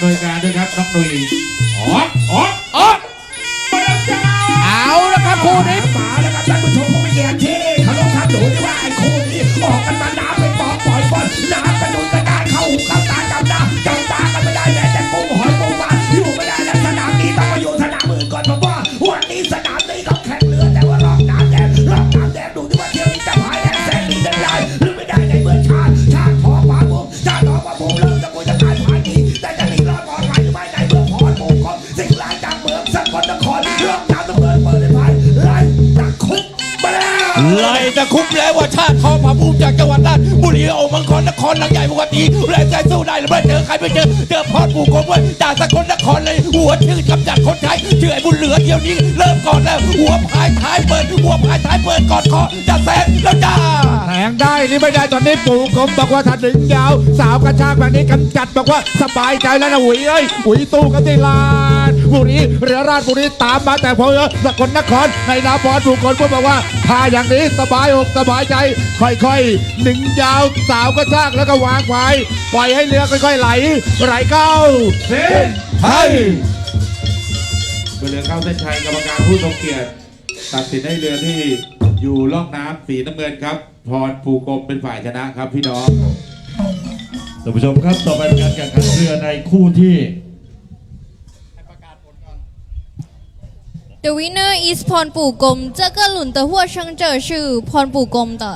ำนวยการด้วยครับน้องหนุ่ยอ๋ออ๋ออ๋อมาแล้วจ้าเอาละครับคู่นี้มาแล้วครับท่านผู้ชมผู้มีเกียรติที่เขาลงครับดูที่ว่าไอ้คู่นี้ออกกันมา ไล่จะคุ้มแล้วว่าชาติทองผาภูมิจากจังหวัดราชบุรีโอมังกรนครหลังใหญ่ปกติแรงใจสู้ได้หรือไม่เจอใครไม่เจอเจอพอดผูกคงไว้จากสกลนครเลยหัวชื่อกำจัดคนไทยเชื่อไอ้บุญเหลือเที่ยวนี้เริ่มก่อนแล้วหัวพายท้ายเปิดหัวพายท้ายเปิดก่อนคอจะแซงแล้วจ้าแทงได้หรือไม่ได้ตอนนี้ปู่กรมบอกว่าถ้าดึงยาว สาวกระชากแบบนี้กำจัดบอกว่าสบายใจแล้วนะหวีเอ้ยหวีตู้กันที่ลา บุรีเรือราชบุรีตามมาแต่พอสกลนครในนาบอลปู่กรมพูดบอกว่าถ้าอย่างนี้สบายอกสบายใจ ค่อยๆดึงยาวสาวกระชากแล้วก็วางไว้ปล่อยให้เรือค่อย ๆ ไหลไหลเข้าเส้นไทยเรือเข้าเส้นชัยกรรมการผู้ทรงเกียรติตัดสินให้เรือที่อยู่ล่องน้ำสีน้ำเงินครับพรภูกรมเป็นฝ่ายชนะครับพี่น้องท่านผู้ชมครับต่อไปเป็นการแข่งขันเรือในคู่ที่ The winner is พรปู่กรมเจ้าก็หลุนตัวหัวช่างเจอชื่อพรปู่กรมต่อ